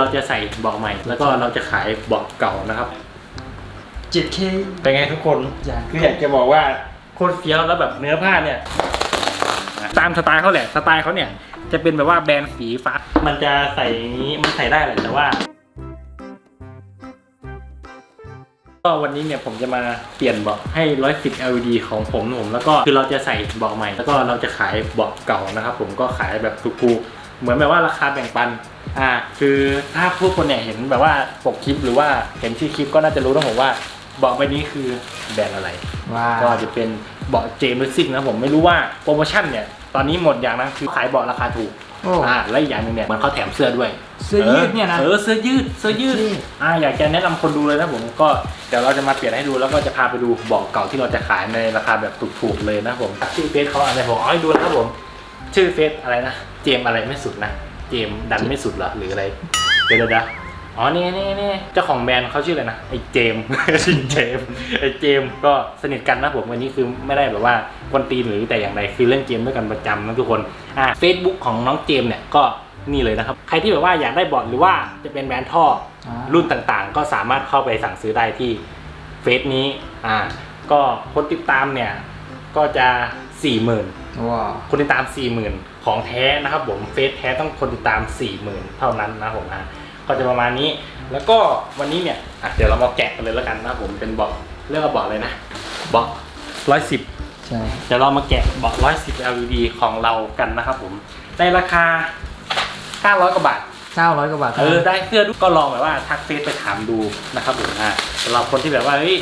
เราจะใส่เบาะใหม่ แล้วก็เราจะขายเบาะเก่านะครับ 7K เป็นไงทุกคนอย่างคืออยากจะบอกว่าโคตรเฟี้ยวแล้วแบบเนื้อผ้าเนี่ย ตามสไตล์เขาแหละสไตล์เขาเนี่ยจะเป็นแบบว่าแบรนด์สีฟ้ามันจะใส่อย่างนี้มันใส่ได้แหละแต่ว่า ก็วันนี้เนี่ยผมจะมาเปลี่ยนเบาะให้ 110 LED ของผมผม แล้วก็คือเราจะใส่เบาะใหม่ แล้วก็เราจะขายเบาะเก่านะครับ ผมก็ขายแบบถูกๆ เหมือนแบบว่าราคาแบ่งปันอ่าคือถ้าพวกคนเนี่ยเห็นแบบว่าปกคลิปหรือว่าเห็นชื่อคลิปก็น่าจะรู้นะผมว่าเบาะใบนี้คือแบรนด์อะไร ว้าก็จะเป็นเบาะเจมส์ซิ่งนะผมไม่รู้ว่าโปรโมชั่นเนี่ยตอนนี้หมดอย่างนะคือขายเบาะราคาถูกโอ้ อ่าและอีกอย่างหนึงเนี่ยมันเขาแถมเสื้อด้วย เสื้อยืดเนี่ยนะ เออเสื้อยืดเสื้อยืดเท่อ่าอยากจะแนะนำคนดูเลยนะผมก็เดี๋ยวเราจะมาเปลี่ยนให้ดูแล้วก็จะพาไปดูเบาะเก่าที่เราจะขายในราคาแบบถูกๆเลยนะผมชื่อเฟซเขาอะไรผมเอาให้ดูนะครับผม ชื่อเฟซอะไรนะ เจมส์อะไรไม่สุดนะ เจมส์ดันไม่สุดเหรอหรืออะไรเดี๋ยวเดี๋ยวเดี๋ยวอ๋อ นี่นี่นี่เจ้าของแบรนด์เขาชื่ออะไรนะ ไอ้เจมส์ชื่อเจมส์ไอ้เจมส์ก็สนิทกันนะผมวันนี้คือไม่ได้แบบว่าคนตีนหรือแต่อย่างใดคือเล่นเกมด้วยกันประจำนะทุกคน อ่าเฟซบุ๊กของน้องเจมส์เนี่ยก็นี่เลยนะครับ ใครที่แบบว่าอยากได้บอร์ดหรือว่าจะเป็นแบรนด์ท่ออ่ารุ่นต่างๆ ก็สามารถเข้าไปสั่งซื้อได้ที่เฟซนี้ อ่า ก็คนติดตามเนี่ยก็จะ 4 0,000 ว้าวคนติดตาม 40,000 ของแท้นะครับผมเฟซแท้ต้องคนติดตาม 40,000 เท่านั้นนะครับผมนะก็จะประมาณนี้ แล้วก็วันนี้เนี่ยอะเดี๋ยวเรามาแกะกันเลยแล้วกันนะครับผมเป็นเบาะเรียกว่าเบาะเลยนะเบาะ110ใช่เดี๋ยวเรามาแกะเบาะ110 LED ของเรากันนะครับผมในราคา 900 กว่าบาท 900กว่าบาทเออได้เสื้อด้วยก็ลองแบบว่าทักเฟซไปถามดูนะครับผมอ่าสำหรับคนที่แบบว่าเฮ้ย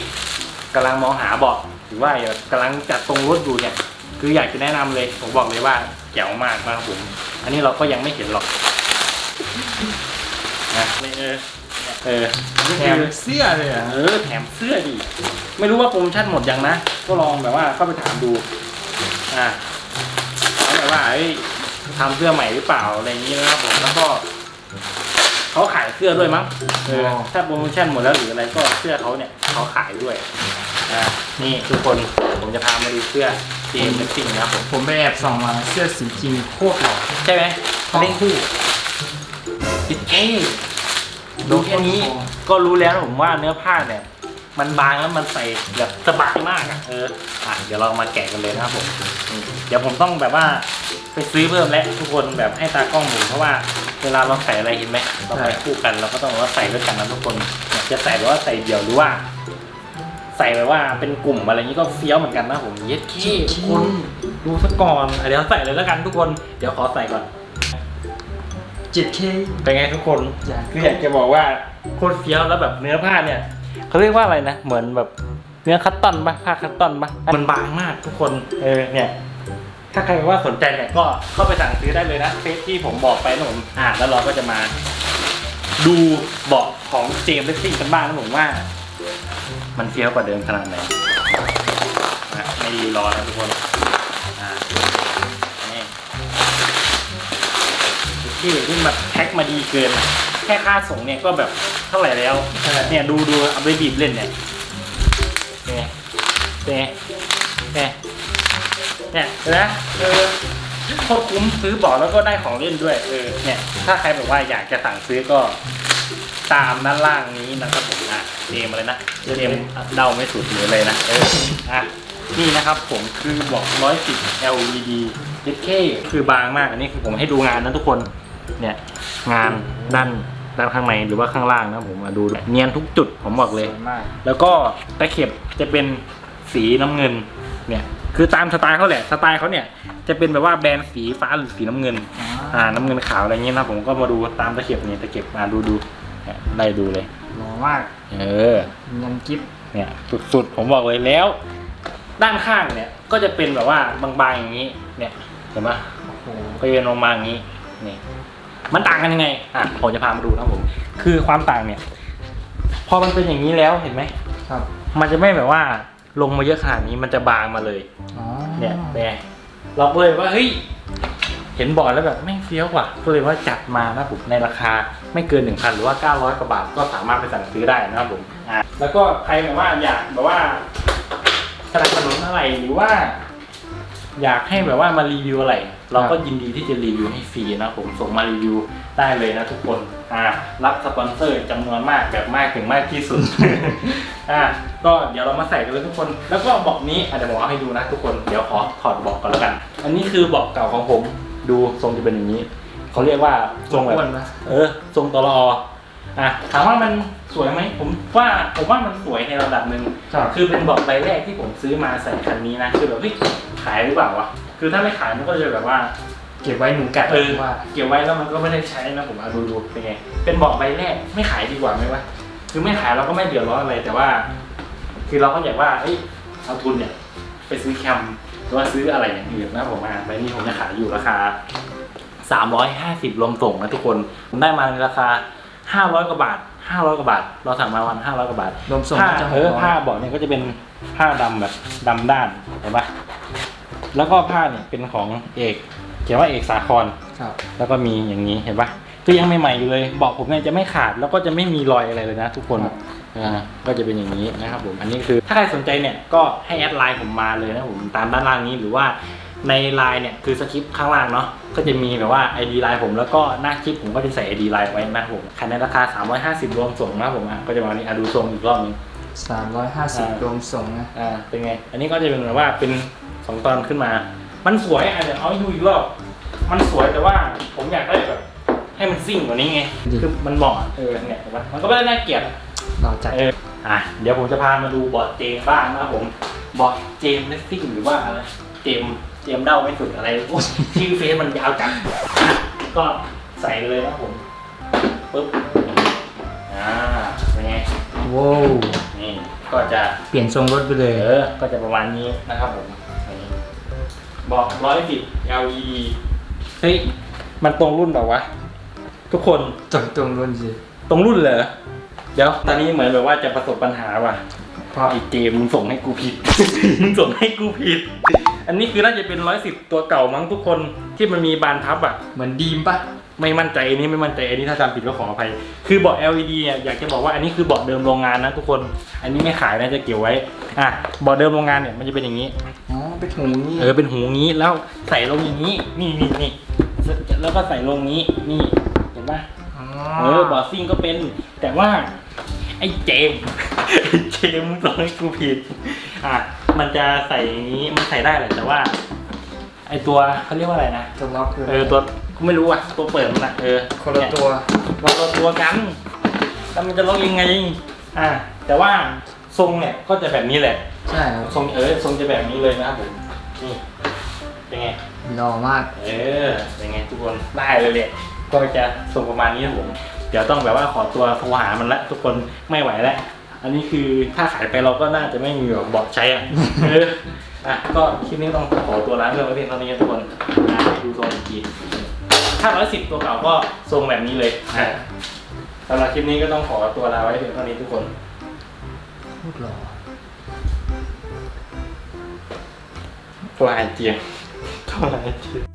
กำลังมองหาเบาะหรือว่าอยากกำลังจัดตรงรถอยู่เนี่ย คืออยากจะแนะนำเลย ผมบอกเลยว่าแจ๋วมากนะครับผม อันนี้เราก็ยังไม่เห็นหรอกนะเออเออนี่แถคืมอเสื้อเลยเหรอะเออแถมเสื้อดิไม่รู้ว่าโปรโมชั่นหมดยังนะ ก็ลองแบบว่าเข้าไปถามดู อ่าเขาแบบว่าเอ้ยทำเสื้อใหม่หรือเปล่าอะไรอย่างนี้นะครับผมแล้วก็เขาขายเสื้อด้วยมั้งเออถ้าโปรโมชั่นหมดแล้วหรืออะไรก็เสื้อเขาเนี่ยเขาขายด้วยอ่านี่ทุกคนผมจะพามาดูเสื้อ เจมส์ซิงนะครับผมผมไปแอบส่องมาเสื้อสีจริงโคตรหล่อใช่ไหมต้องเล่นคู่ดิเท่ดูแค่นี้ก็รู้แล้วนะผมว่าเนื้อผ้าเนี่ย มันบางแล้วมันใส่แบบสบายมากอะเอออะเดี๋ยวเรามาแกะกันเลยนะครับผมอืมเดี๋ยวผมต้องแบบว่าไปซื้อเพิ่มแล้วทุกคนแบบให้ตากล้องหมุนเพราะว่าเวลาเราใส่อะไรเห็นไหมเราไปคู่กันเราก็ต้องว่าใส่ด้วยกันนะทุกคนเนี่ยจะใส่แบบว่าใส่เดี่ยวหรือว่า ใส่แบบว่าเป็นกลุ่มอะไรอย่างนี้ก็เฟี้ยวเหมือนกันนะผมเย็ดขี้ทุกคนดูซะก่อนอะเดี๋ยวใส่เลยแล้วกันทุกคนเดี๋ยวขอใส่ก่อน 7K เป็นไงทุกคนอย่างคืออยากจะบอกว่าโคตรเฟี้ยวแล้วแบบเนื้อผ้าเนี่ยเขาเรียกว่าอะไรนะ เหมือนแบบเนื้อคัตตอนปะผ้าคัตตอนปะมันบางมากทุกคนเออเนี่ยถ้าใครว่าสนใจเนี่ยก็เข้าไปสั่งซื้อได้เลยนะเฟซที่ผมบอกไปนะผมอ่าแล้วเราก็จะมา ดูเบาะของเจมส์เลสซิ่งกันบ้างนะผมว่า มันเฟี้ยวกว่าเดิมขนาดไหนอะไม่รีรอนะทุกคนอ่านี่ที่ที่แบบแพ็คมาดีเกินอะแค่ค่าส่งเนี่ยก็แบบเท่าไหร่แล้วเนี่ยดูดูเอาไปบีบเล่นเนี่ยเนี่ยเนี่ยเนี่ยเนี่ยเห็นะเออโคตรคุ้มซื้อบอกแล้วก็ได้ของเล่นด้วยเออเนี่ยถ้าใครแบบว่าอยากจะสั่งซื้อก็ ตามด้านล่างนี้นะครับผมอะเจมอะไรนะเจมเดาไม่สุดหรืออะไรนะเอออะนี่นะครับผมคือบอก110 LED 7K คือบางมากอันนี้คือผมให้ดูงานนะทุกคนเนี่ยงานด้านด้านข้างในหรือว่าข้างล่างนะผมมาดูเนียนทุกจุดผมบอกสเลยวยมากแล้วก็ตะเข็บจะเป็นสีน้ำเงินเนี่ยคือตามสไตล์เขาแหละสไตล์เขาเนี่ยจะเป็นแบบว่าแบรนด์สีฟ้าหรือสีน้ำเงิน อ่าน้ำเงินขาวอะไรเงี้ยนะผมก็มาดูตามตะเข็บนี่ตะเข็บมาดูดูเนี่ย ไล่ดูเลยหล่อมากเออเงินกิฟต์เนี่ยสุดๆผมบอกเลยแล้ว ด้านข้างเนี่ยก็จะเป็นแบบว่าบางๆอย่างนี้ เนี่ยเห็นปะโอ้โหก็จะเป็นบางๆอย่างนี้นี่มันต่างกันยังไงอะผมจะพามาดูนะครับผม คือความต่างเนี่ย พอมันเป็นอย่างนี้แล้วเห็นไหมครับ มันจะไม่แบบว่าลงมาเยอะขนาดนี้มันจะบางมาเลยอ๋อเนี่ยแบร์เราก็เลยว่าเฮ้ยเห็นบอร์ดแล้วแบบไม่งเฟี้ยวว่ะก็เลยว่าจัดมานะผมในราคา ไม่เกิน1,000หรือว่า 900 กว่าบาทก็สามารถไปสั่งซื้อได้นะครับผมอะแล้วก็ใครแบบว่าอยากแบบว่าสนับสนุนอะไรหรือว่า อยากให้แบบว่ามารีวิวอะไร เราก็ยินดีที่จะรีวิวให้ฟรีนะผมส่งมารีวิวได้เลยนะทุกคนอ่ารับสปอนเซอร์จำนวนมากแบบมากถึงมากที่สุดอ่าก็เดี๋ยวเรามาใส่กันเลยทุกคน แล้วก็เบอกนี้อาจจะบอกเอาให้ดูนะทุกคนเดี๋ยวขอถอดเบอกก่อนแล้วกัน อันนี้คือเบอกเก่าของผมดูทรงจะเป็นอย่างนี้ เขาเรียกว่าทรงแบบอ้วนนะเออทรงตลออะถามว่ามันสวยไหมผมว่าผมว่ามันสวยในระดับหนึ่งครับคือเป็นเบอกใบแรกที่ผมซื้อมาใส่คันนี้นะคือแบบเฮ้ยขายหรือเปล่าวะคือถ้าไม่ขายมันก็จะแบบว่า เก็บไว้หนูกัดเออว่าเก็บไว้แล้วมันก็ไม่ได้ใช้นะผมเอาดูดูเป็นไงเป็นเบอกใบแรกไม่ขายดีกว่าไหมวะคือไม่ขายเราก็ไม่เดือดร้อนอะไรแต่ว่า คือเราก็อยากว่าเอ้ยเอาทุนเนี่ย ไปซื้อแคมหรือว่าซื้ออะไรอย่างอื่นนะผมอะใบนี้ผมจะขายอยู่ราคา 350รวมส่งนะทุกคนผมได้มาในราคา 500กว่าบาท 500กว่าบาท เราสั่งมาวัน500กว่าบาทรวมส่งผ้าก็จะหเอกอร้อยผ้าเบอกเนี่ยก็จะเป็นผ้าดำแบบดำด้านเห็นปะแล้วก็ผ้าเนี่ยเป็นของเอกเขียนว่าเอกสาคร ครับ แล้วก็มีอย่างนี้เห็นปะคือยังใหม่ๆอยู่เลยเบอกผมเนี่ยจะไม่ขาดแล้วก็จะไม่มีรอยอะไรเลยนะทุกคนครับ อ่าก็จะเป็นอย่างนี้นะครับผมอันนี้คือถ้าใครสนใจเนี่ยก็ให้แอดไลน์ผมมาเลยนะผมตามด้านล่างนี้หรือว่า ในไลน์เนี่ยคือสคริปต์ข้างล่างเนาะก็จะมีแบบว่า ID ไลน์ผมแล้วก็หน้าคลิปผมก็จะใส่ ID ไลน์ไว้นะครับผมขายในราคา 350 รวมส่งนะครับผมอะก็จะมาวันนี้อะดูทรงอีกรอบนึงสามร้อยห้าสิบอ่ารวมส่งนะอ่าเป็นไง อันนี้ก็จะเป็นแบบว่าเป็นสองตอนขึ้นมา มันสวยอะเดี๋ยวเอาให้ดูอีกรอบมันสวยแต่ว่าผมอยากได้แบบให้มันซิ่งกว่านี้ไงคือมันเหมาะเออเนี่ยเห็นปะมันก็ไม่ได้น่าเกลียดเราจัดเอออะเดี๋ยวผมจะพามาดูบอร์ดเจมบ้างนะครับผมบอร์ดเจมเลสซิ่งหรือว่าอะไรเจม เจมเด้าไม่สุดอะไรโอ้ยชื่อเฟซมันยาวจังอะก็ใส่เลยนะครับผมปึ๊บอ่าเป็นไงโว้วนี่ก็จะเปลี่ยนทรงรถไปเลย เออ ก็จะประมาณนี้นะครับผมนี่บอกร้อยสิบ LED เฮ้ยมันตรงรุ่นเปล่าวะ ทุกคนตรงตรงรุ่นสิตรงรุ่นเหรอเดี๋ยว ตอนนี้เหมือนแบบว่าจะประสบปัญหาว่ะเพราะไอ้เจมส์มึงส่งให้กูผิด มึงส่งให้กูผิด อันนี้คือน่าจะเป็นร้อยสิบตัวเก่ามั้งทุกคนที่มันมีบานพับอะเหมือนดีมปะไม่มั่นใจอันนี้ไม่มั่นใจอันนี้ถ้าจำผิดก็ขออภัย คือเบาะ LED เนี่ยอยากจะบอกว่าอันนี้คือเบาะเดิมโรงงานนะทุกคน อันนี้ไม่ขายนะจะเก็บไว้อะเบาะเดิมโรงงานเนี่ยมันจะเป็นอย่างนี้อ๋อเป็นหูนี่เออเป็นหูงี้แล้วใส่ลงอย่างนี้ นี่นี่นี่แล้วก็ใส่ลงนี้นี่เห็นปะอ๋อเออบอร์ดซิ่งก็เป็น แต่ว่าไอ้เจมส์ไอ้เจมส์มึงบอกให้กูผิดอะ มันจะใส่อย่างนี้มันใส่ได้แหละแต่ว่า ไอ้ตัวเขาเรียกว่าอะไรนะตัวล็อกเลยเออตัวกูไม่รู้อะตัวเปิดมันอะเออคนละตัวคนละตัวกันแล้วมันจะล็อกยังไงอะแต่ว่าทรงเนี่ยก็จะแบบนี้แหละ ใช่ครับทรงเออทรงจะแบบนี้เลยนะครับผมนี่เป็นไงหล่อมาก เออเป็นไงทุกคนได้เลยเลยก็จะส่งประมาณนี้ครับผมเดี๋ยวต้องแบบว่าขอตัวโทรหามันละทุกคนไม่ไหวแล้ว อันนี้คือถ้าขายไปเราก็น่าจะไม่มีแบบบอกใช้อะเอออะก็คลิปนี้ต้องขอตัวร้านเรื่องไว้เพียงเท่านี้นะทุกคนอะดูทรงอีกทีถ้าร้อยสิบตัวเก่าก็ทรงแบบนี้เลยอะสำหรับคลิปนี้ก็ต้องขอตัวลาไว้เพียงเท่านี้ทุกคนพูดหล่อตัวหายเจียงตัวหายเจียง